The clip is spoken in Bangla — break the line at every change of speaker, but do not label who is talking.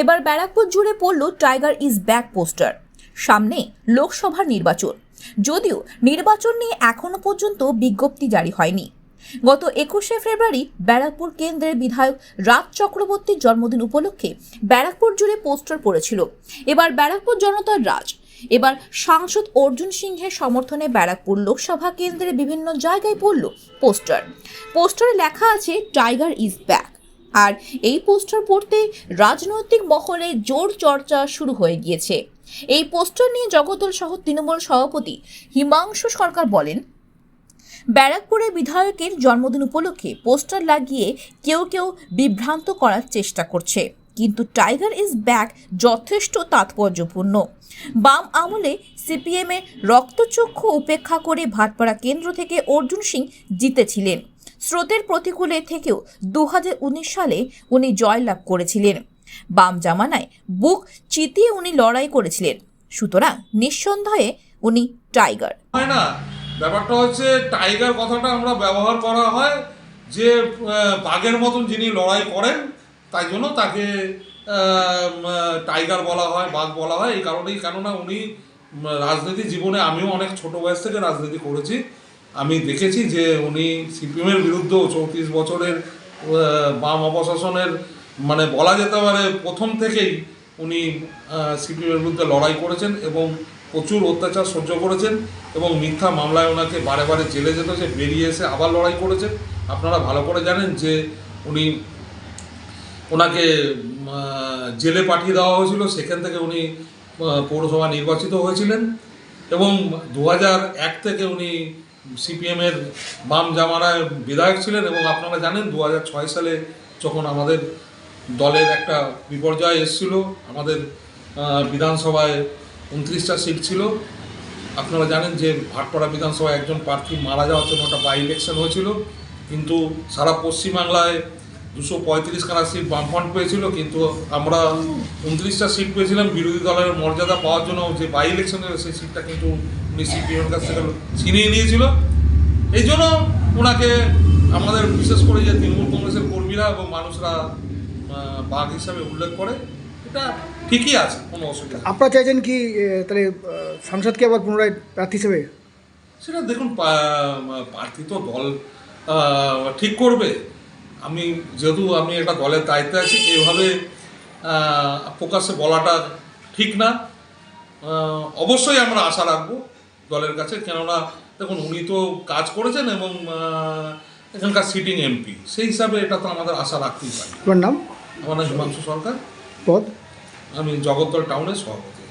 এবার ব্যারাকপুর জুড়ে পড়ল টাইগার ইজ ব্যাক পোস্টার। সামনে লোকসভার নির্বাচন। যদিও নির্বাচন নিয়ে এখনও পর্যন্ত বিজ্ঞপ্তি জারি হয়নি। গত একুশে ফেব্রুয়ারি ব্যারাকপুর কেন্দ্রের বিধায়ক রাজ চক্রবর্তীর জন্মদিন উপলক্ষে ব্যারাকপুর জুড়ে পোস্টার পড়েছিল। এবার ব্যারাকপুর জনতার রাজ। এবার সাংসদ অর্জুন সিংহের সমর্থনে ব্যারাকপুর লোকসভা কেন্দ্রের বিভিন্ন জায়গায় পড়ল পোস্টার। পোস্টারে লেখা আছে, টাইগার ইজ ব্যাক। আর এই পোস্টার পড়তে রাজনৈতিক মহলে জোর চর্চা শুরু হয়ে গিয়েছে। এই পোস্টার নিয়ে জগদল সহ তৃণমূল সভাপতি হিমাংশু সরকার বলেন, ব্যারাকপুরে বিধায়কের জন্মদিন উপলক্ষে পোস্টার লাগিয়ে কেউ কেউ বিভ্রান্ত করার চেষ্টা করছে। কিন্তু টাইগার ইজ ব্যাক যথেষ্ট তাৎপর্যপূর্ণ। বাম আমলে সিপিএমের রক্তচক্ষু উপেক্ষা করে ভাটপাড়া কেন্দ্র থেকে অর্জুন সিং জিতেছিলেন। স্রোতের প্রতিকূলে থেকেও দুহাজার উনিশ সালে উনি জয়লাভ করেছিলেন। বাম জামানায় বুক চিতিয়ে উনি লড়াই করেছিলেন। সুতরাং নিঃসন্দেহে উনি টাইগার।
ব্যাপারটা হচ্ছে টাইগার কথাটা আমরা ব্যবহার করা হয় যে বাঘের মতন যিনি লড়াই করেন, তাই জন্য তাকে টাইগার বলা হয়, বাঘ বলা হয়। এই কারণেই কেননা উনি রাজনীতি জীবনে আমিও অনেক ছোট বয়স থেকে রাজনীতি করেছি। আমি দেখেছি যে উনি সিপিএমের বিরুদ্ধেও চৌত্রিশ বছরের বাম অপশাসনের মানে বলা যেতে পারে প্রথম থেকেই উনি সিপিএমের বিরুদ্ধে লড়াই করেছেন এবং প্রচুর অত্যাচার সহ্য করেছেন এবং মিথ্যা মামলায় ওনাকে বারে বারে জেলে যেতে হয়েছে, বেরিয়ে এসে আবার লড়াই করেছেন। আপনারা ভালো করে জানেন যে উনি, ওনাকে জেলে পাঠিয়ে দেওয়া হয়েছিল, সেখান থেকে উনি পৌরসভা নির্বাচিত হয়েছিলেন এবং দু এক থেকে উনি সিপিএমের বাম জামানায় বিধায়ক ছিলেন এবং আপনারা জানেন দু সালে যখন আমাদের দলের একটা বিপর্যয় এসেছিল, আমাদের বিধানসভায় উনত্রিশটা সিট ছিল। আপনারা জানেন যে ভাটপাড়া বিধানসভায় একজন প্রার্থী মারা যাওয়ার জন্য একটা বাই ইলেকশন হয়েছিল। কিন্তু সারা পশ্চিমবাংলায় দুশো পঁয়ত্রিশ খানা সিট বামফ্রন্ট পেয়েছিল কিন্তু আমরা উনত্রিশটা সিট পেয়েছিলাম। বিরোধী দলের মর্যাদা পাওয়ার জন্য যে বাই ইলেকশন সেই সিটটা কিন্তু উনি সিপিএমের কাছ থেকে ছিনিয়ে নিয়েছিল। এই জন্য ওনাকে আমাদের বিশেষ করে যে তৃণমূল কংগ্রেসের কর্মীরা এবং মানুষরা বাঘ হিসাবে উল্লেখ করে এটা ঠিকই আছে কোনো অসুবিধা।
আপনারা চাইছেন কি তাহলে সাংসদকে আবার পুনরায় প্রার্থী হিসেবে?
সেটা দেখুন প্রার্থী তো দল ঠিক করবে। আমি যেহেতু আমি একটা দলের দায়িত্বে আছি এভাবে আহ, প্রকাশ্যে বলাটা ঠিক না। অবশ্যই আমরা আশা রাখব দলের কাছে কেননা দেখুন উনি তো কাজ করেছেন এবং এখানকার সিটিং এমপি সেই হিসাবে এটা তো আমাদের আশা রাখতেই পারি।
আপনার নাম?
আমার নাম হিমাংশু সরকার।
পদ?
আমি জগদ্দল টাউনের সভাপতি।